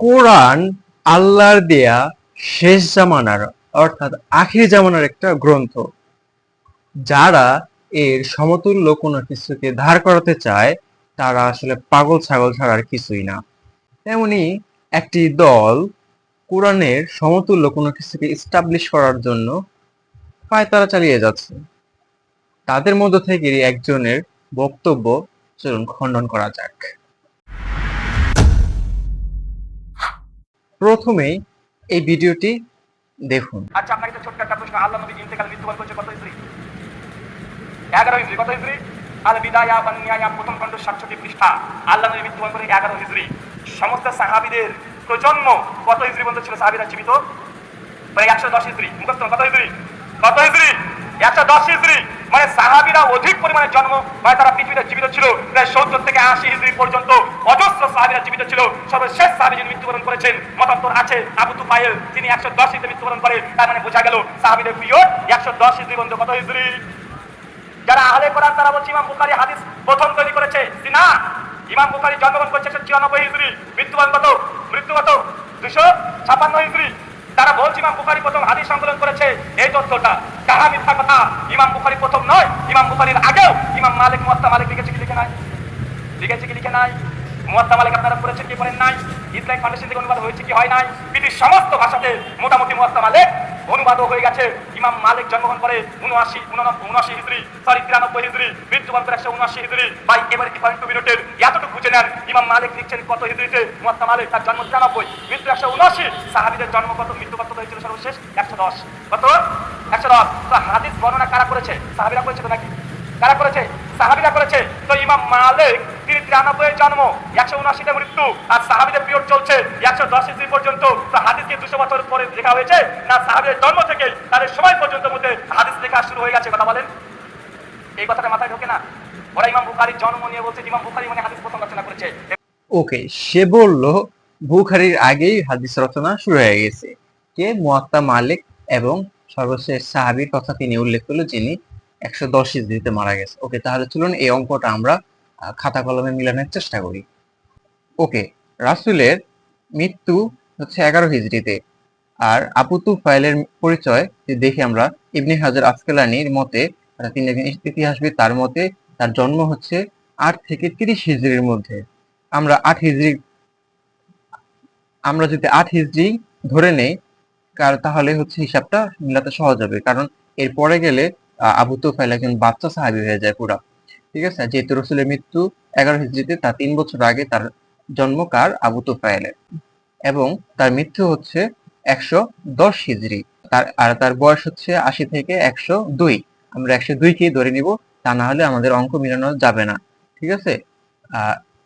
কোরআন আল্লাহর দেয়া শেষ জামানার, অর্থাৎ আখির জামানার একটা গ্রন্থ, যারা এর সমতুল্য কোনো কিছুকে ধার করাতে চায়, তারা আসলে পাগল ছাগল ছাড়ার কিছুই না। তেমনি একটি দল কোরআনের সমতুল্য কোনো কিছুকে ইস্টাবলিশ করার জন্য পায়তারা চালিয়ে যাচ্ছে। তাদের মধ্য থেকে একজনের বক্তব্য চলুন খণ্ডন করা যাক। প্রথমেই এই ভিডিওটি দেখুন। আচ্ছা আপনাকে ছোট্ট একটা প্রশ্ন। আল্লাহ নবী ইন্তেকাল মৃত্যুবরণ করেছে কত হিজরি এগারো হিজরি কত হিজরি আল বিদায়া বানিয়া প্রথম খণ্ড সাতষট্টি পৃষ্ঠা। আল্লাহ নবী মৃত্যুবরণ করে এগারো হিজরি সমস্ত সাহাবিদের প্রজন্ম কত হিজরি পর্যন্ত ছিল সাহাবিরা জীবিত? প্রায় একশো দশ হিজরি মুখস্থ, কত হিজরি কত হিজরি একশো দশ হিজরি মানে সাহাবিরা অধিক পরিমাণে জন্ম মানে তারা পৃথিবীতে জীবিত ছিল, প্রায় সত্তর থেকে আশি হিজরি পর্যন্ত অজস্র সাহাবিরা জীবিত ছিল। সর্বশেষ সাহাবি যিনি মৃত্যুবরণ করেছেন, মতান্তর আছে আবু তুফাইল, তিনি একশো দশ হিজরি মৃত্যুবরণ করে। তার মানে বোঝা গেল সাহাবিদের পিরিয়ড একশো দশ হিজরি পর্যন্ত কত হিজরি? যারা আহলে কোরআন, তারা বলছে ইমাম বুখারী হাদিস প্রথম তৈরি করেছে। না ইমাম বুখারী জন্মগ্রহণ করছে একশো চিরানব্বই হিজরি। মৃত্যুবরণ কত? মৃত্যু কত? দুশো ছাপান্ন হিজরি। তারা বলছে ইমাম বুখারি প্রথম হাদিস সংকলন করেছে। এই তথ্যটা কাহা মিথ্যা কথা? ইমাম বুখারি প্রথম নয়, ইমাম বুখারির আগেও। ইমাম মালিক, মোয়াত্তা মালিক লিখেছে কি, লিখে নাই? লিখেছে কি, লিখে নাই? মোয়াত্তা মালিক আপনারা পড়েছেন কি, পড়েন নাই? ইসলাম ফাউন্ডেশন থেকে অনুবাদ হয়েছে কি, হয় নাই? পৃথিবীর সমস্ত ভাষাতে মোটামুটি মুয়াত্তা মালিক অনুবাদও হয়ে গেছে। ইমাম মালিক জন্মগ্রহণ করে উনআশি উনআশি হিজড়ি সরি, তিরানব্বই হিজড়ি মৃত্যুবরণ করে একশো উনআশি হিজড়ি ভাই এবার কি পয়েন্ট টু মিনিটের এতটুকু বুঝে নেন ইমাম মালিক লিখছেন কত হিজড়িতে মুয়াত্তা মালিক তার জন্ম তিরানব্বই, মৃত্যু একশো উনআশি সাহাবিদের জন্ম কত মৃত্যু কত হয়েছিল সর্বশেষ? একশো দশ। কত একশো দশ। তো হাদিস বর্ণনা কারা করেছে? সাহাবিরা করেছে তো নাকি? কারা করেছে? সাহাবিরা করেছে। তো ইমাম মালিক তিরানব্বই জন্ম, একশো উনআশিতে মৃত্যু, আর সাহাবিদের পিরিয়ড চলছে একশো দশ ইসি পর্যন্ত। তো হাদিসকে দুশো বছর পরে লেখা হয়েছে, না সাহাবিদের জন্ম থেকে তাদের সময় পর্যন্ত মধ্যে হাদিস লেখা শুরু হয়ে গেছে, কথা বলেন। এই কথাটা মাথায় ঢোকে না। ওরা ইমাম বুখারির জন্ম নিয়ে বলছে, ইমাম বুখারি মানে হাদিস প্রথম রচনা করেছে। ওকে, সে বলল, বুখারির আগেই হাদিস রচনা শুরু হয়ে গেছে। কে? মুয়াত্তা মালিক এবং সর্বশেষ সাহাবীর কথা তিনি উল্লেখ করল, যিনি একশো দশ হিজড়িতে মারা গেছে ওকে, তাহলে চলুন এই অঙ্কটা আমরা খাতা কলমে মিলানোর চেষ্টা করি। ওকে, রাসূলের মৃত্যু হচ্ছে এগারো হিজড়িতে। আর আবু ফাইলের পরিচয় যে দেখি আমরা ইবনে হাজার আসকালানির মতে তিনি একজন ইতিহাসবিদ, তার মতে তার জন্ম হচ্ছে আট থেকে তিরিশ হিজড়ির মধ্যে। আমরা আট হিজড়ি, আমরা যদি আট হিজড়ি ধরে নেই, কার- তাহলে হচ্ছে হিসাবটা মিলাতে সহজ হবে। কারণ এর পরে গেলে আবু তুফাইল একজন বাচ্চা সাহাবি হয়ে যায় পুরা। ঠিক আছে? যেহেতু রসুলের মৃত্যু এগারো হিজড়িতে তার তিন বছর আগে তার জন্ম কার? আবু তুফাইলের এবং তার মৃত্যু হচ্ছে একশো দশ হিজড়ি। তার, আর তার বয়স হচ্ছে আশি থেকে একশো দুই। আমরা একশো দুইকেই ধরে নিব, তা না হলে আমাদের অঙ্ক মিলানো যাবে না। ঠিক আছে?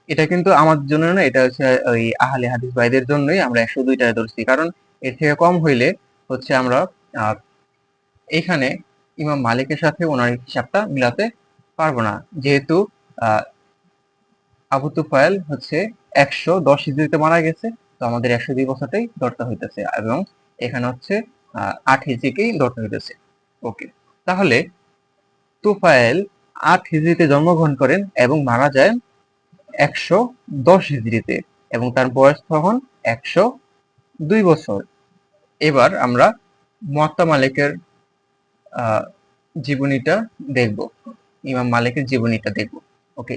এটা কিন্তু আমাদের জন্য না, এটা হচ্ছে ওই আহলে হাদিস ভাইদের জন্যই আমরা একশো দুইটা ধরছি। কারণ এর থেকে কম হইলে হচ্ছে আমরা এখানে ইমাম মালিকের সাথে ওনার হিসাবটা মিলাতে পারব না। যেহেতু আবু তুফাইল হচ্ছে একশো দশ হিজড়িতে মারা গেছে, তো আমাদের একশো দুই বছরটাই ধরতে হইতেছে এবং এখানে হচ্ছে আট হিজড়িকেই ধরতে হইতেছে। ওকে, তাহলে তুফাইল আট হিজড়িতে জন্মগ্রহণ করেন এবং মারা যায় একশো দশ হিজড়িতে এবং তার বয়স তখন একশো দুই বছর। এবার আমরা মুয়াত্তা মালিকের জীবনীটা দেখব। ইমাম মালিকের জীবনীটা দেখব। ওকে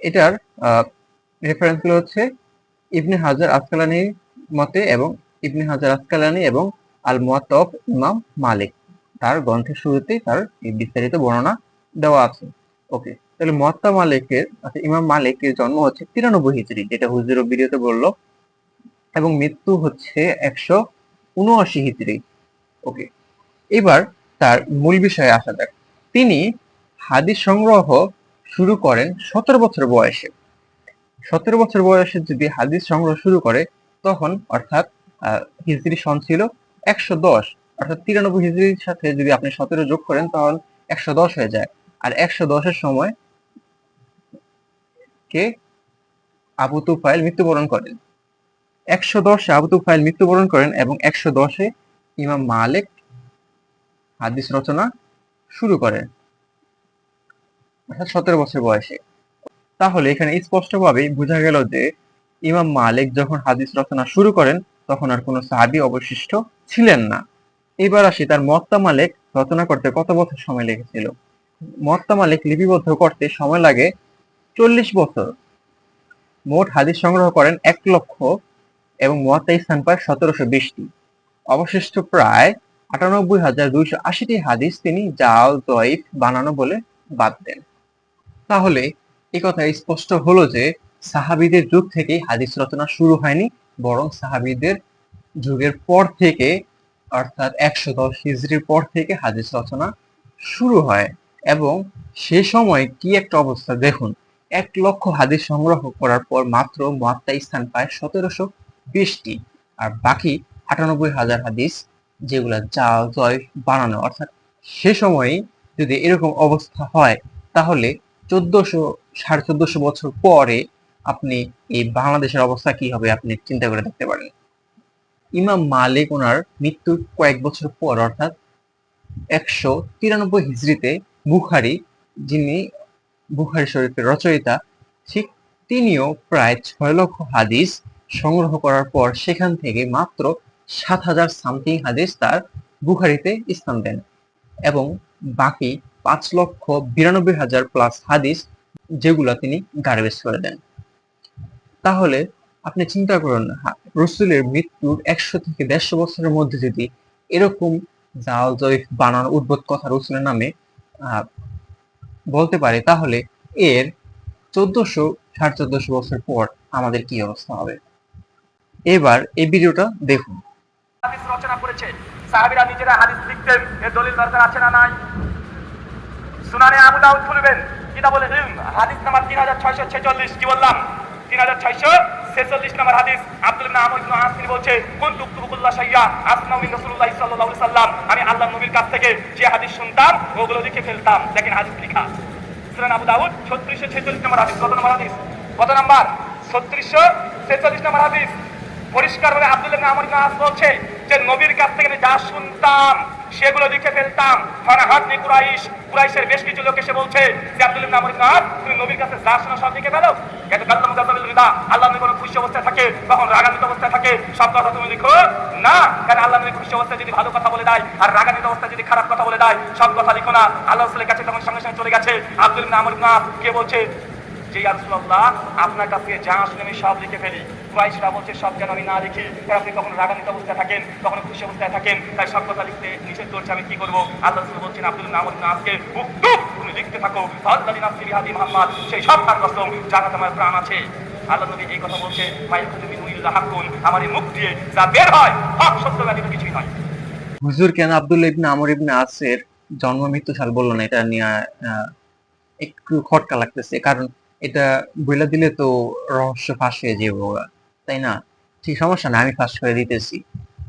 এটার রেফারেন্সগুলো হচ্ছে ইবনে হাজার আসকালানির মতে এবং ইবনে হাজার আসকালানি এবং আল মুয়াত্তা ইমাম মালিক। তার গ্রন্থের শুরুতেই তার বিস্তারিত বর্ণনা দেওয়া আছে। ওকে তাহলে মুয়াত্তা মালিকের অর্থাৎ ইমাম মালিকের জন্ম হচ্ছে তিরানব্বই হিজরি যেটা হুজুর ভিডিওতে বলল। এবং মৃত্যু হচ্ছে একশো উনআশি হিজরি ওকে এবার তার মূল বিষয়ে আসা যাক। তিনি হাদিস সংগ্রহ শুরু করেন সতেরো বছর বয়সে। সতেরো বছর বয়সে যদি হাদিস সংগ্রহ শুরু করে, তখন অর্থাৎ হিজরি সন ছিল একশো দশ, অর্থাৎ তিরানব্বই হিজরির সাথে যদি আপনি সতেরো যোগ করেন, তাহলে একশো দশ হয়ে যায়। আর একশো দশের সময় কে? আবু তুফাইল মৃত্যুবরণ করেন। একশো দশে আবু তুফাইল মৃত্যুবরণ করেন এবং একশো দশে ইমাম মালিক হাদিস রচনা শুরু করেন। অর্থাৎ সতেরো বছর বয়সে। তাহলে এখানে স্পষ্টভাবেই বোঝা গেল যে ইমাম মালিক যখন হাদিস রচনা শুরু করেন, তখন আর কোনো সাহাবী অবশিষ্ট ছিলেন না। এবার আসি তার মত্তা মালিক রচনা করতে কত বছর সময় লেগেছিল? মত্তা মালিক লিপিবদ্ধ করতে সময় লাগে চল্লিশ বছর। মোট হাদিস সংগ্রহ করেন এক লক্ষ এবং মোয়াত্তা স্থান পায় সতেরোশো বিশটি। অবশিষ্ট প্রায় আটানব্বই হাজার দুইশো আশিটি হাদিস তিনি জাল দইফ বানানো বলে বাদ দেন। তাহলে এই কথা স্পষ্ট হলো যে সাহাবিদের যুগ থেকেই হাদিস রচনা শুরু হয়নি, বরং সাহাবিদের যুগের পর থেকে, অর্থাৎ একশো দশ হিজড়ির পর থেকে হাদিস রচনা শুরু হয়। এবং সে সময় কি একটা অবস্থা? দেখুন, এক লক্ষ হাদিস সংগ্রহ করার পর মাত্র মাত্রা স্থান পায় সতেরোশো বিশটি। আর বাকি আটানব্বই হাজার হাদিস যেগুলা জাল জয় বানানো, অর্থাৎ সে সময় যদি এরকম অবস্থা হয়, তাহলে চোদ্দশো, সাড়ে চোদ্দশো বছর পরে আপনি এই বাংলাদেশের অবস্থা কি হবে আপনি চিন্তা করে দেখতে পারেন। ইমাম মালিক ওনার মৃত্যুর কয়েক বছর পর, অর্থাৎ একশো তিরানব্বই হিজড়িতে বুখারি, যিনি বুখারি শরীফের রচয়িতা, ঠিক তিনিও প্রায় ছয় লক্ষ হাদিস সংগ্রহ করার পর সেখান থেকে মাত্র সাত হাজার সামথিং হাদিস তার বুখারিতে স্থান দেন এবং বাকি পাঁচ লক্ষ বিরানব্বই হাজার প্লাস হাদিস যেগুলো তিনি গার্বেজ করে দেন। তাহলে আপনি চিন্তা করুন রসুলের মৃত্যুর একশো থেকে দেড়শো বছরের মধ্যে যদি এরকম জাল জয়ীফ বানানোর উদ্ভট কথা রসুলের নামে বলতে পারে, তাহলে এর চোদ্দশো সাড়ে চোদ্দশো বছর পর আমাদের কি অবস্থা হবে? এবার এই ভিডিওটা দেখুন। রচনা করেছে সাহাবীরা নিজেরা হাদিস লিখতেন, এর দলিল দরকার আছে না নাই? সুনানে আবু দাউদ খুলবেন। কিতাবুল ইলম হাদিস নাম্বার 3646 কি বললাম? 3646 নাম্বার হাদিস। আব্দুল ইবনে আমর ইবনে আস, তিনি বলছে কুনতু তুবুকুল্লাহ শাইয়া আসমাউ মিন রাসূলুল্লাহ সাল্লাল্লাহু আলাইহি সাল্লাম? আমি আল্লাহর নবীর কাছ থেকে যে হাদিস শুনতাম, ওগুলো লিখে ফেলতাম। দেখেন হাদিস লেখা। সুনান আবু দাউদ 3646 নম্বর হাদিস। কত নম্বর হাদিস? কত নাম্বার? 3646 নম্বর হাদিস। পরিষ্কার ভাবে আব্দুল্লাহ ইবনে আমর ইবনে আস বলছে যে, নবীর কাছ থেকে যা শুনতাম সেগুলো লিখে ফেলতাম। ফানাহাতনি কুরাইশ। কুরাইশের বেশ কিছু লোক এসে বলছে, যে আব্দুল্লাহ ইবনে ইবনে তুমি নবীর কাছে যা শোনা সব লিখে ফেলো। আল্লাহ অবস্থায় থাকে অবস্থায় থাকে। সব কথা তুমি লিখো। না আল্লাহ অবস্থায় যদি ভালো কথা বলে দেয়, আর অবস্থায় যদি খারাপ কথা বলে দেয়, সব কথা লিখো না। কাছে তখন সঙ্গে সঙ্গে চলে গেছে। আব্দুল ইবনে কে বলছে যে রাসূলুল্লাহ আপনার কাছ যা শুনে আমি সব লিখে ফেলি। বলছে, সব যেন আমি না লিখি। তাই আপনি কখনো রাগান্বিত অবস্থায় থাকেন, কখনো খুশি অবস্থায় থাকেন তাই সব কথা লিখতে নিষেধ করছে, আমি কি করব? আল্লাহ বলছেন, আব্দুল তুমি লিখতে থাকো। মুহাম্মদ, সেই সব তার প্রাণ আছে। আল্লাহ নবী এই কথা বলছে ইল্লা আমার এই মুখ দিয়ে যা বের হয়, হক কিছুই নয়। হুজুর, কেন ইবনে আমর ইবনে আসের জন্ম মৃত্যু সাল বলল না? এটা নিয়ে একটু খটকা লাগতেছে, কারণ এটা বইলা দিলে তো রহস্য ফাঁস হয়ে যাব তাই না? ঠিক, সমস্যা না, আমি ফাঁস করে দিতেছি।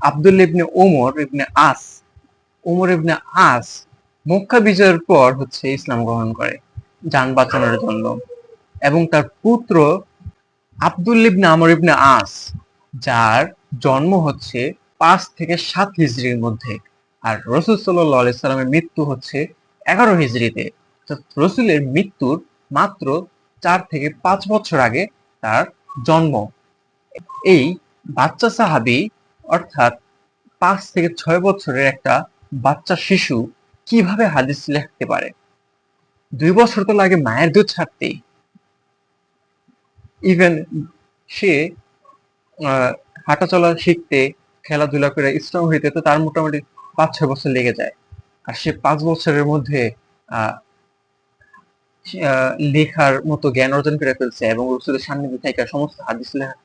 আব্দুল্লাহ ইবনে ওমর ইবনে আস ওমর ইবনে আস মক্কা বিজয়ের পর হচ্ছে ইসলাম গ্রহণ করে, যান বাঁচানোর জন্য। এবং তার পুত্র আব্দুল ইবনে আমর ইবনে আস, যার জন্ম হচ্ছে পাঁচ থেকে সাত হিজড়ির মধ্যে। আর রসুল সাল্লাহ সাল্লামের মৃত্যু হচ্ছে এগারো হিজড়িতে। রসুলের মৃত্যুর মাত্র চার থেকে পাঁচ বছর আগে তার জন্ম। এই বাচ্চা সাহাবি, অর্থাৎ পাঁচ থেকে ছয় বছরের একটা বাচ্চা শিশু কীভাবে হাদিস লিখতে পারে? দুই বছর তো লাগে মায়ের দুধ ছাড়তেই ইভেন সে হাঁটাচলা শিখতে, খেলাধুলা করে স্ট্রং হইতে তো তার মোটামুটি পাঁচ ছয় বছর লেগে যায়। আর সে পাঁচ বছরের মধ্যে লেখার মতো জ্ঞান অর্জন করে ফেলছে এবং রসুলের সান্নিধ্যে থেকে সমস্ত হাদিস লেখা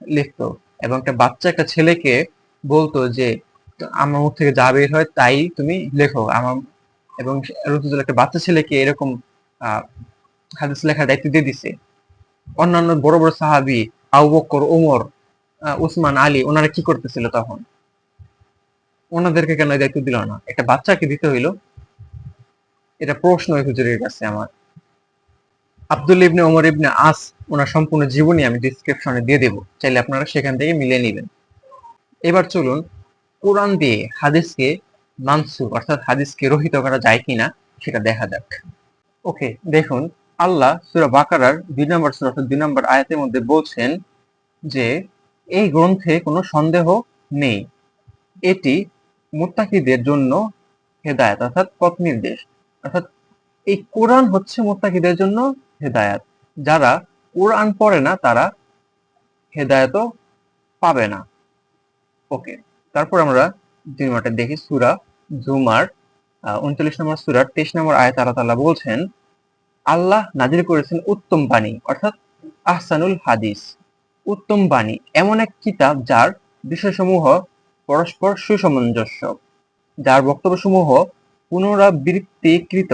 লিখতো এবং একটা বাচ্চা, একটা ছেলেকে বলতো যে, আমার মুখ থেকে যা বের হয় তাই তুমি লেখো। আমার, এবং রসুল একটা বাচ্চা ছেলেকে এরকম হাদিস লেখার দায়িত্ব দিয়ে দিছে। অন্যান্য বড় বড় সাহাবি আবু বকর ওমর উসমান, আলী, ওনারা কি করতেছিল তখন? ওনাদেরকে কেন দায়িত্ব দিল না? একটা বাচ্চাকে দিতে হইল। এটা প্রশ্ন হুজুরের কাছে আমার। আব্দুল ইবনে ওমর ইবনে আস, ওনার সম্পূর্ণ জীবনী আমি ডিসক্রিপশনে দিয়ে দেবো। চাইলে আপনারা সেখান থেকে মিলে নেবেন। এবার চলুন কোরআন দিয়ে হাদিসকে মানসুখ, অর্থাৎ হাদিসকে রহিত করা যায় কিনা, সেটা দেখা যাক। ওকে, দেখুন, আল্লাহ সুরা বাকারার দুই নম্বর সূরা, অর্থাৎ দুই নম্বর আয়াতের মধ্যে বলছেন যে, এই গ্রন্থে কোনো সন্দেহ নেই। এটি মোত্তাকিদের জন্য হেদায়েত, অর্থাৎ পথ নির্দেশ। অর্থাৎ এই কোরআন হচ্ছে মোত্তাকিদের জন্য হেদায়েত। যারা কোরআন পড়ে না, তারা হেদায়েতও পাবে না। ওকে, তারপর আমরা দুই মাঠে দেখি, সুরা জুমার উনচল্লিশ নম্বর সুরার তেইশ নম্বর আয়াত আল্লাহ তাআলা বলছেন, আল্লাহ নাজিল করেছেন উত্তম বাণী, অর্থাৎ আহসানুল হাদিস। উত্তম বাণী, এমন এক কিতাব যার বিষয়সমূহ পরস্পর সুসামঞ্জস্য, যার বক্তব্যসমূহ পুনরাবৃত্তিকৃত,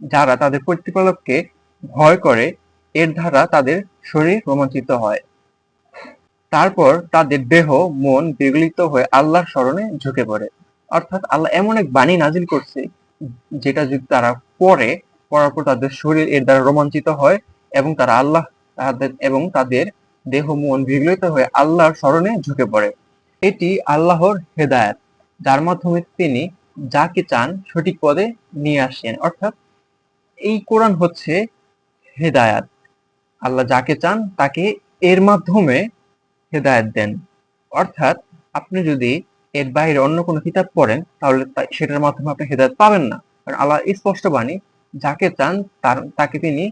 যারা তাদের প্রতিপালককে ভয় করে, এর দ্বারা তাদের শরীর রোমাঞ্চিত হয়। তারপর তাদের দেহ, মন বিগলিত হয়ে আল্লাহর স্মরণে ঝুঁকে পড়ে। অর্থাৎ আল্লাহ এমন এক বাণী নাজিল করছে, যেটা যদি তারা পড়ে, পড়ার পর তাদের শরীর এর দ্বারা রোমাঞ্চিত হয় এবং তারা আল্লাহ তাদের, এবং তাদের দেহ, মন বিগলিত হয়ে আল্লাহর স্মরণে ঝুঁকে পড়ে। এটি আল্লাহর হেদায়েত, যার মাধ্যমে তিনি যাকে চান সঠিক পদে নিয়ে আসেন। অর্থাৎ এই কোরআন হচ্ছে হেদায়াত। আল্লাহ যাকে চান তাকে এর মাধ্যমে হেদায়েত দেন। অর্থাৎ আপনি যদি এর বাইরে অন্য কোনো কিতাব পড়েন, তাহলে সেটার মাধ্যমে আপনি হেদায়ত পাবেন না। কারণ আল্লাহ স্পষ্ট বাণী, যাকে চান তার তাকে তিনি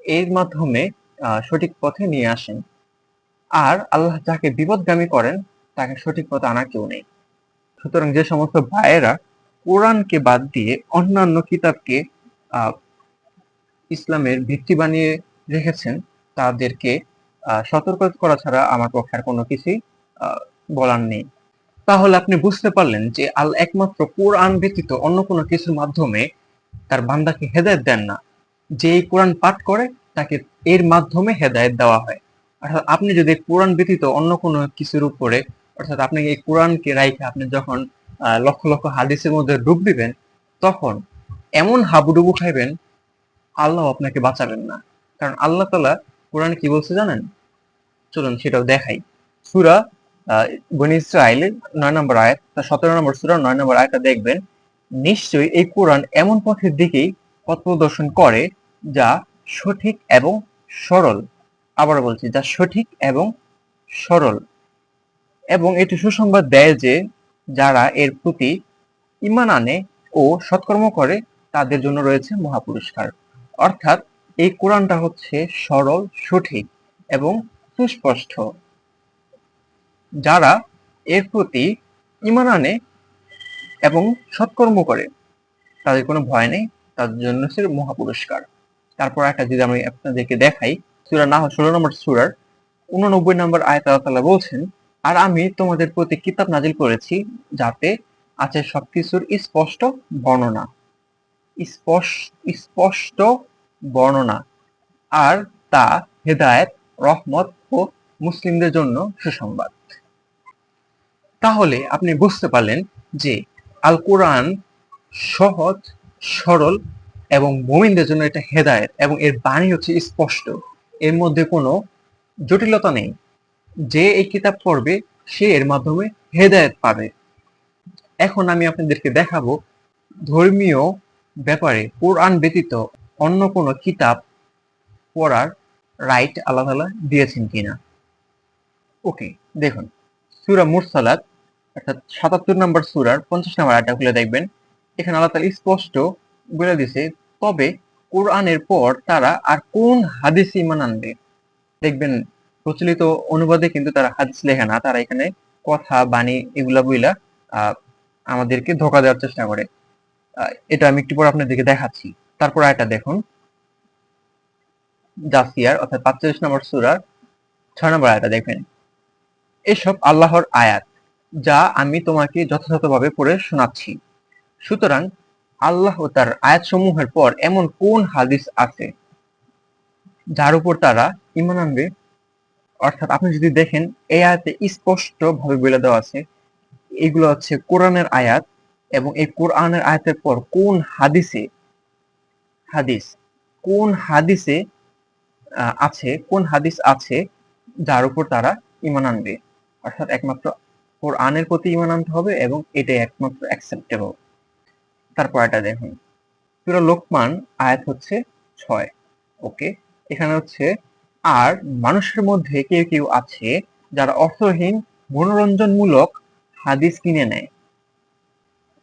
এর মাধ্যমে সঠিক পথে নিয়ে আসেন। আর আল্লাহ যাকে বিপদগামী করেন, তাকে সঠিক পথে আনা কেউ নেই। সুতরাং যে সমস্ত ভাইয়েরা কোরআনকে বাদ দিয়ে অন্যান্য কিতাবকে ইসলামের ভিত্তি বানিয়ে রেখেছেন, তাদেরকে সতর্ক করা ছাড়া আমার পক্ষে আর কোনো কিছুই বলার নেই। তাহলে আপনি বুঝতে পারলেন যে আল একমাত্র কোরআন ব্যতীত অন্য কোনো কিছুর মাধ্যমে তার বান্দাকে হেদায়েত দেন না। যে কোরআন পাঠ করে, তাকে এর মাধ্যমে হেদায়েত দেওয়া হয়। অর্থাৎ আপনি যদি কোরআন ব্যতীত অন্য কোনো কিছুর উপরে, অর্থাৎ আপনি এই কোরআনকে রাইখে আপনি যখন লক্ষ লক্ষ হাদিসের মধ্যে ডুব দিবেন, তখন এমন হাবুডুবু খাইবেন আল্লাহ আপনাকে বাঁচাবেন না। কারণ আল্লাহ তালা কোরআন কি বলছে জানেন? চলুন সেটাও দেখাই। সুরা বনি ইসরায়েলের নয় নম্বর আয়াত তার সতেরো নম্বর সুরা, নয় নম্বর আয়াতটা দেখবেন। নিশ্চয়ই এই কোরআন এমন পথের দিকেই পথ প্রদর্শন করে যা সঠিক এবং সরল। আবার বলছি, যা সঠিক এবং সরল। এবং এটি সুসংবাদ দেয় যে যারা এর প্রতি ইমান আনে ও সৎকর্ম করে, তাদের জন্য রয়েছে মহাপুরস্কার। অর্থাৎ এই কোরআনটা হচ্ছে সরল, সঠিক এবং সুস্পষ্ট। যারা এর প্রতি ইমান আনে এবং সৎকর্ম করে, তাদের কোনো ভয় নেই, তাদের জন্য হচ্ছে মহাপুরস্কার। তারপর একটা যদি আমি আপনাদেরকে দেখাই, সুরা না ষোলো নম্বর সুরার উননব্বই নম্বর আয়াত আল্লাহ বলছেন, আর আমি তোমাদের প্রতি কিতাব নাজিল করেছি যাতে আছে সবকিছুর স্পষ্ট বর্ণনা। স্পষ্ট বর্ণনা। আর তা হেদায়েত, রহমত ও মুসলিমদের জন্য সুসংবাদ। তাহলে আপনি বুঝতে পারলেন যে আল কোরআন সহজ, সরল এবং মুমিনদের জন্য এটা হেদায়েত এবং এর বাণী হচ্ছে স্পষ্ট। এর মধ্যে কোনো জটিলতা নেই। যে এই কিতাব পড়বে, সে এর মাধ্যমে হেদায়েত পাবে। এখন আমি আপনাদেরকে দেখাবো ধর্মীয় ব্যাপারে কোরআন ব্যতীত অন্য কোনো কিতাব পড়ার রাইট আল্লাহ তাআলা দিয়েছেন কিনা? ওকে দেখুন, সুরা মুরসালাত, অর্থাৎ সাতাত্তর নম্বর সূরার পঞ্চাশ নম্বর আয়টা খুলে দেখবেন। এখানে আল্লাহ তাআলা স্পষ্ট বলে দিছে তবে কোরআনের পর তারা আর কোন হাদিস ইমান আনবে? দেখবেন, প্রচলিত অনুবাদে কিন্তু তারা হাদিস লেখে না। তারা এখানে কথা, বাণী এগুলা বইলা আমাদেরকে ধোকা দেওয়ার চেষ্টা করে। এটা আমি একটু পর আপনাদেরকে দেখাচ্ছি। তারপর এটা দেখুন। জাসিয়ার, অর্থাৎ পাঁচচল্লিশ নম্বর সুরার ছয় নম্বর আয়াটা দেখবেন। এসব আল্লাহর আয়াত যা আমি তোমাকে যথাযথভাবে পড়ে শোনাচ্ছি। সুতরাং আল্লাহ তার আয়াতসমূহের পর এমন কোন হাদিস আছে যার উপর তারা ইমান আনবে? অর্থাৎ আপনি যদি দেখেন, এই আয়াতে স্পষ্ট ভাবে বলে দেওয়া আছে, এগুলো হচ্ছে কোরআনের আয়াত এবং এই কোরআনের আয়াতের পর কোন হাদিসে, হাদিস, কোন হাদিসে আছে, কোন হাদিস আছে যার উপর তারা ইমান আনবে? অর্থাৎ একমাত্র কোরআনের প্রতি ইমান আনতে হবে এবং এটাই একমাত্র অ্যাকসেপ্টেবল তারপর এটা দেখুন। সূরা লোকমান, আয়াত হচ্ছে ছয়। ওকে? এখানে হচ্ছে, আর মানুষের মধ্যে কেউ কেউ আছে যারা অর্থহীন, মনোরঞ্জনমূলক হাদিস কিনে নেয়।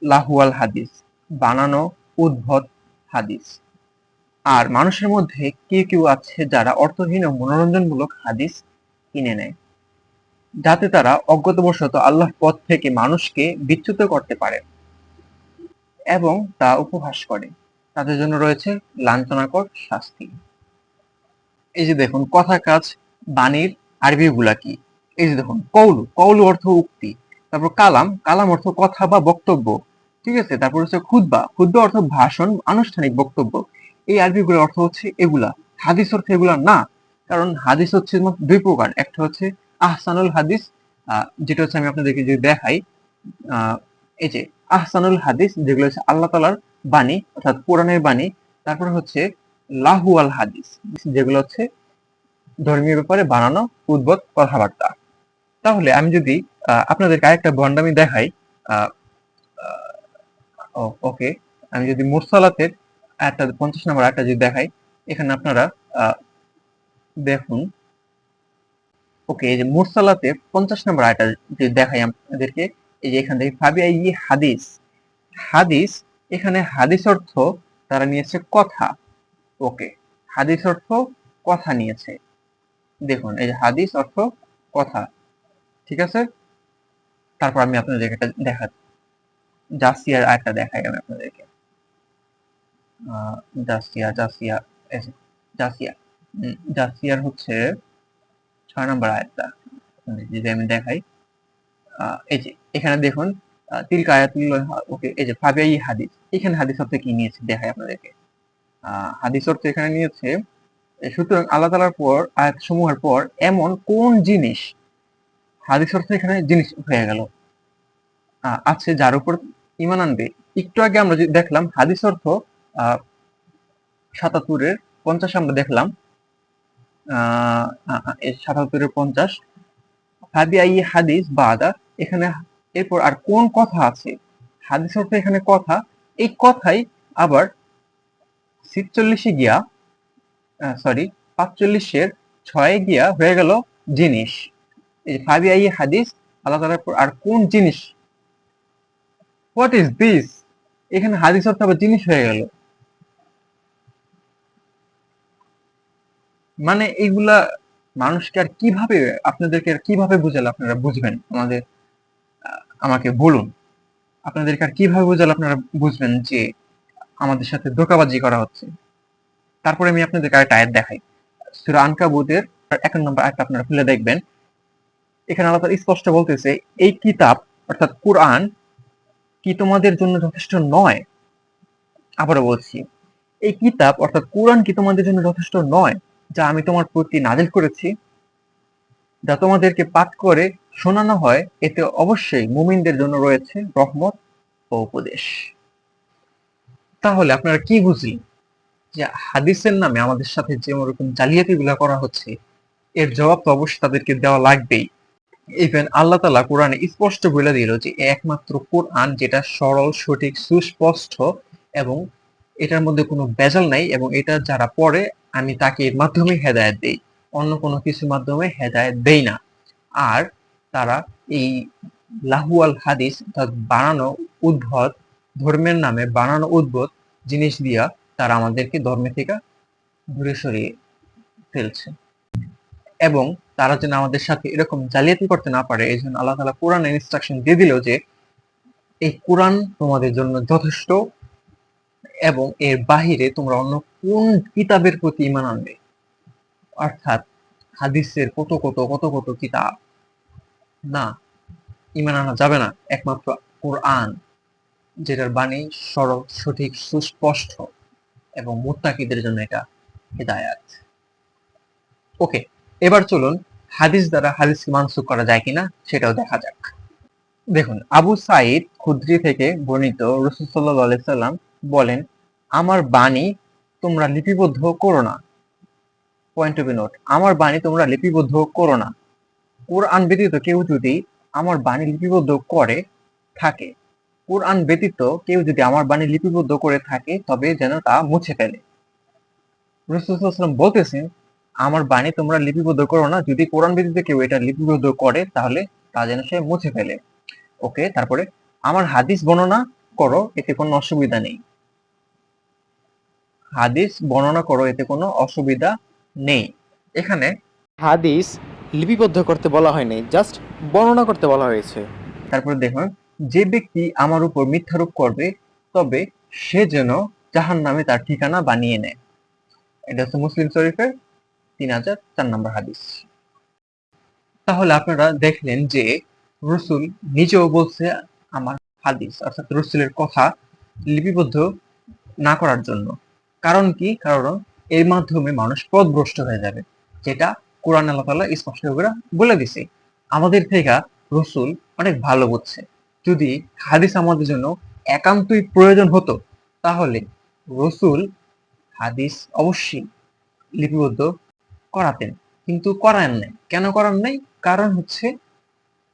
লাহুয়াল হাদিস, বানানো উদ্ভট হাদিস। আর মানুষের মধ্যে কেউ কেউ আছে যারা অর্থহীন ও মনোরঞ্জনমূলক হাদিস কিনে নেয়, যাতে তারা অজ্ঞতাবশত আল্লাহর পথ থেকে মানুষকে বিচ্যুত করতে পারে এবং তা উপহাস করে। তাদের জন্য রয়েছে লাঞ্ছনাকর শাস্তি। এই যে দেখুন, কথা কাজ, বাণীর আরবি গুলা কি? এই যে দেখুন, কৌলু কৌলু অর্থ উক্তি, তারপর কালাম কালাম অর্থ কথা বা বক্তব্য। ঠিক আছে? তারপর হচ্ছে খুদবা খুদবা অর্থ ভাষণ আনুষ্ঠানিক বক্তব্য। এই আরবিগুলোর অর্থ হচ্ছে এগুলা। হাদিস অর্থ এগুলা না। কারণ হাদিস হচ্ছে দুই প্রকার। একটা হচ্ছে আহসানুল হাদিস যেটা হচ্ছে আমি আপনাদেরকে যদি দেখাই এই যে আহসানুল হাদিস যেগুলো হচ্ছে আল্লাহ তালার বাণী অর্থাৎ কোরআনের বাণী। তারপর হচ্ছে লাহু আল হাদিস যেগুলো হচ্ছে ধর্মীয় ব্যাপারে বানানো উদ্ভট কথাবার্তা। তাহলে আমি যদি আহ, আপনাদেরকে আরেকটা বন্ডামি দেখাই ওকে। আমি যদি মুরসালাতের একটা পঞ্চাশ নম্বর একটা যদি দেখাই, এখানে আপনারা দেখুন। ওকে, এই যে মুরসালাতে পঞ্চাশ নম্বর আয়টা যদি দেখাই আপনাদেরকে এই যে এখান থেকে ফাবিয়া ই হাদিস। হাদিস, এখানে হাদিস অর্থ তারা নিয়েছে কথা। ওকে, হাদিস অর্থ কথা নিয়েছে। দেখুন, এই যে হাদিস অর্থ কথা। ঠিক আছে? তারপর আমি আপনাদেরকে একটা দেখা জাসিয়ার আয়টা দেখাই আমি আপনাদেরকে। জাসিয়া জাসিয়া জাসিয়া জাসিয়ার হচ্ছে ছয় নম্বর আয়াতটা। যদি আমি দেখাই এই যে, এখানে দেখুন তিলকা আয়াতুল ওকে, এই যে ফাবিয়াই হাদিস, এখানে হাদিস অর্থ কি নিয়েছে দেখাই আপনাদেরকে। হাদিস অর্থ এখানে নিয়েছে সুতরাং আল্লাহ তালার পর আয়াত সমূহের পর, এমন কোন জিনিস, হাদিস অর্থ এখানে জিনিস হয়ে গেল আছে যার উপর ইমান আনবে। একটু আগে আমরা দেখলাম, হাদিস অর্থ সাতাত্তরের পঞ্চাশ আমরা দেখলাম সাতাত্তরের পঞ্চাশ। ফাবিআই হাদিস বাদা, এখানে এরপর আর কোন কথা আছে? হাদিস অর্থ এখানে কথা, এই কথাই আবার ছিচল্লিশে গিয়া সরি পাঁচচল্লিশের ছয়ে গিয়া হয়ে গেল জিনিস। এই ফাবি আই হাদিস, আল্লাহ তাআলার পর আর কোন জিনিস হোয়াট ইজ দিস এখানে হাদিস অর্থ আবার জিনিস হয়ে গেল। মানে এইগুলা মানুষকে আর কীভাবে আপনাদেরকে আর কীভাবে বুঝালে আপনারা বুঝবেন? আমাদের আমাকে বলুন। আপনাদেরকে আর কীভাবে বুঝালে আপনারা বুঝবেন যে আমাদের সাথে ধোকাবাজি করা হচ্ছে? তারপরে আমি আপনাদেরকে আরেকটা আয়াত দেখাই। সূরা আনকাবুতের এক নম্বর আয়াতটা আপনারা খুলে দেখবেন। এখানে আল্লাহ স্পষ্ট বলতেছে, এই কিতাব অর্থাৎ কোরআন কি তোমাদের জন্য যথেষ্ট নয়? আবারও বলছি, এই কিতাব অর্থাৎ কোরআন কি তোমাদের জন্য যথেষ্ট নয়, যা আমি তোমার প্রতি নাজিল করেছি? যা তোমাদেরকে পাঠ করে শোনানো হয়, এতে অবশ্যই মুমিনদের জন্য রয়েছে রহমত ও উপদেশ। তাহলে আপনারা কি বুঝলেন যে হাদিসের নামে আমাদের সাথে যে ওরকম জালিয়াতি গুলা করা হচ্ছে, এর জবাব তো অবশ্যই তাদেরকে দেওয়া লাগবেই। ইভেন আল্লাহ তালা কোরআনে স্পষ্ট বলে দিল যে, একমাত্র কোরআন যেটা সরল, সঠিক, সুস্পষ্ট এবং এটার মধ্যে কোনো ভেজাল নাই এবং এটা যারা পড়ে, আমি তাকে এর মাধ্যমে হেদায়েত দেই। অন্য কোনো কিছুর মাধ্যমে হেদায়েত দেই না। আর তারা এই লাহুয়াল হাদিস অর্থাৎ বানানো উদ্ভট ধর্মের নামে বানানো উদ্ভট জিনিস দিয়া তারা আমাদেরকে ধর্মে থেকে দূরে সরিয়ে ফেলছে। এবং তারা যেন আমাদের সাথে এরকম জালিয়াতি করতে না পারে, এই জন্য আল্লাহ তালা কোরআন ইনস্ট্রাকশন দিয়ে দিল যে, এই কোরআন তোমাদের জন্য যথেষ্ট এবং এর বাহিরে তোমরা অন্য কোন কিতাবের প্রতি ইমান আনবে? অর্থাৎ হাদিসের কত কত কত কত কিতাব? না ইমান আনা যাবে না। একমাত্র কোরআন, যেটার বাণী সরল, সঠিক, সুস্পষ্ট এবং মুত্তাকিদের জন্য এটা হেদায়াত। ওকে এবার চলুন হাদিস দ্বারা হাদিসকে মানসুখ করা যায় কিনা সেটাও দেখা যাক। দেখুন, আবু সাইদ খুদ্রি থেকে বর্ণিত রসুল সাল্লাহ সাল্লাম বলেন, আমার বাণী তোমরা লিপিবদ্ধ করো না। পয়েন্ট বি নোট আমার বাণী তোমরা লিপিবদ্ধ করো না। কোরআন ব্যতীত কেউ যদি আমার বাণী লিপিবদ্ধ করে থাকে, কোরআন ব্যতীত কেউ যদি আমার বাণী লিপিবদ্ধ করে থাকে, তবে যেন তা মুছে ফেলে। রসুলাম বলতেছেন আমার বাণী তোমরা লিপিবদ্ধ করো না। যদি কোরআন ব্যতীত কেউ এটা লিপিবদ্ধ করে তাহলে তা যেন সে মুছে ফেলে। ওকে তারপরে আমার হাদিস বর্ণনা করো এতে কোনো অসুবিধা নেই। হাদিস বর্ণনা করো এতে কোনো অসুবিধা নেই। এখানে হাদিস লিপিবদ্ধ করতে বলা হয়নি জাস্ট বর্ণনা করতে বলা হয়েছে। তারপরে দেখুন যে ব্যক্তি আমার উপর মিথ্যারোপ করবে তবে সে যেন জাহান নামে তার ঠিকানা বানিয়ে নেয়। এটা হচ্ছে মুসলিম শরীফের তিন হাজার চার নম্বর হাদিস। তাহলে আপনারা দেখলেন যে রসুল নিজেও বলছে আমার হাদিস, অর্থাৎ রসুলের কথা লিপিবদ্ধ না করার জন্য। কারণ কি? কারণ এর মাধ্যমে মানুষ পথভ্রষ্ট হয়ে যাবে, যেটা কোরআন আল্লাহ স্পষ্ট করে বলে দিছে। আমাদের থেকে রসুল অনেক ভালো বুঝছে। যদি হাদিস আমাদের জন্য একান্তই প্রয়োজন হতো, তাহলে রসুল হাদিস অবশ্যই লিপিবদ্ধ করাতেন, কিন্তু করান নাই। কেন করান নাই? কারণ হচ্ছে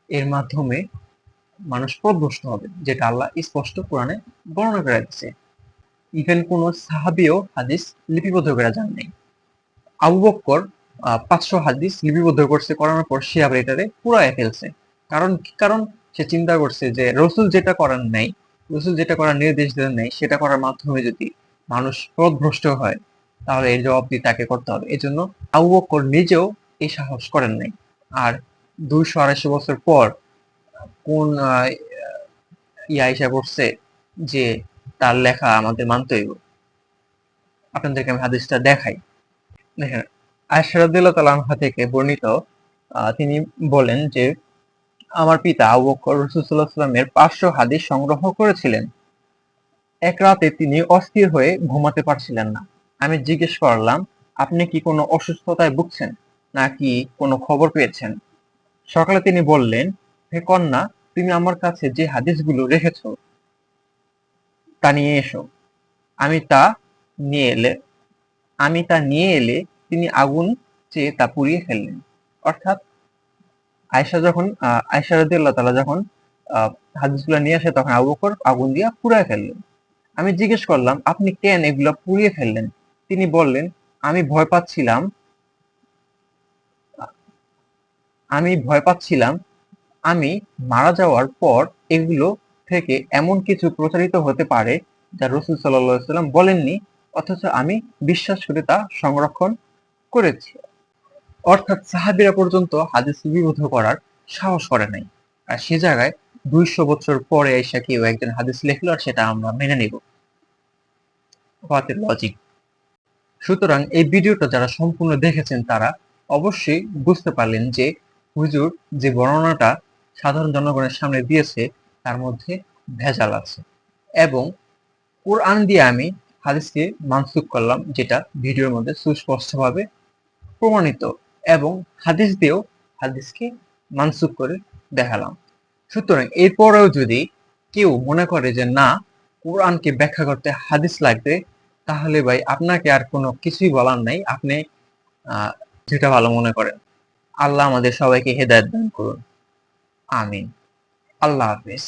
এর মাধ্যমে মানুষ পথভ্রষ্ট হবে, যেটা আল্লাহ স্পষ্ট কোরআনে বর্ণনা করে দিচ্ছে ইভেন কোন সাহাবিও হাদিস লিপিবদ্ধ করে যান নাই। আবু বক্কর পাঁচশো হাদিস লিপিবদ্ধ করছে করানোর পর সে আবার এটারে পুরায় ফেলছে। কারণ কারণ সে চিন্তা করছে যে রসুল যেটা করার নাই, রসুল যেটা করার নির্দেশ দেন নাই, সেটা করার মাধ্যমে যদি মানুষ পথভ্রষ্ট হয় তাহলে এর জবাবদি তাকে করতে হবে। এই জন্য আবু বক্কর নিজেও এই সাহস করেন নাই। আর দুইশো আড়াইশো বছর পর কোন ইয়া এসে পড়ছে যে তার লেখা আমাদের মানতে হইব। আপনাদেরকে আমি হাদিসটা দেখাই। দেখেন আয়সারদুল্লাহ তালাহা থেকে বর্ণিত তিনি বলেন যে আমার পিতা আবু বকর রসুল্লাহ সাল্লামের পাঁচশো হাদিস সংগ্রহ করেছিলেন। এক রাতে তিনি অস্থির হয়ে ঘুমাতে পারছিলেন না। আমি জিজ্ঞেস করলাম, আপনি কি কোনো অসুস্থতায় ভুগছেন নাকি কোনো খবর পেয়েছেন? সকালে তিনি বললেন, হে কন্যা, তুমি আমার কাছে যে হাদিসগুলো রেখেছ, তা নিয়ে এসো। আমি তা নিয়ে এলে, আমি তা নিয়ে এলে তিনি আগুন চেয়ে তা পুড়িয়ে ফেললেন। অর্থাৎ আয়সা যখন আয়সা রাদিয়াল্লাহু তালা যখন হাদিসগুলো নিয়ে আসে, তখন আবু বকর আগুন দিয়ে পুড়ায় ফেললেন। আমি জিজ্ঞেস করলাম, আপনি কেন এগুলো পুড়িয়ে ফেললেন? তিনি বললেন, আমি ভয় পাচ্ছিলাম, আমি ভয় পাচ্ছিলাম, আমি মারা যাওয়ার পর এগুলো থেকে এমন কিছু প্রচারিত হতে পারে যা রসুল সাল্লাম বলেননি, অথচ আমি বিশ্বাস করে তা সংরক্ষণ করেছি। অর্থাৎ সাহাবিরা পর্যন্ত হাদিস লিপিবদ্ধ করার সাহস করে নাই। আর সে জায়গায় দুইশো বছর পরে এসে কেউ একজন হাদিস লিখলো আর সেটা আমরা মেনে নিব। লজিক সুতরাং এই ভিডিওটা যারা সম্পূর্ণ দেখেছেন তারা অবশ্যই বুঝতে পারলেন যে হুজুর যে বর্ণনাটা সাধারণ জনগণের সামনে দিয়েছে, তার মধ্যে ভেজাল আছে। এবং কোরআন দিয়ে আমি হাদিসকে মানসুক করলাম, যেটা ভিডিওর মধ্যে সুস্পষ্টভাবে প্রমাণিত এবং হাদিস দিয়েও হাদিসকে মানসুক করে দেখালাম। সুতরাং এরপরেও যদি কেউ মনে করে যে না, কোরআনকে ব্যাখ্যা করতে হাদিস লাগবে তাহলে ভাই আপনাকে আর কোনো কিছুই বলার নাই। আপনি যেটা ভালো মনে করেন। আল্লাহ আমাদের সবাইকে হেদায়ত দান করুন। আমিন। আল্লাহ হাফেজ।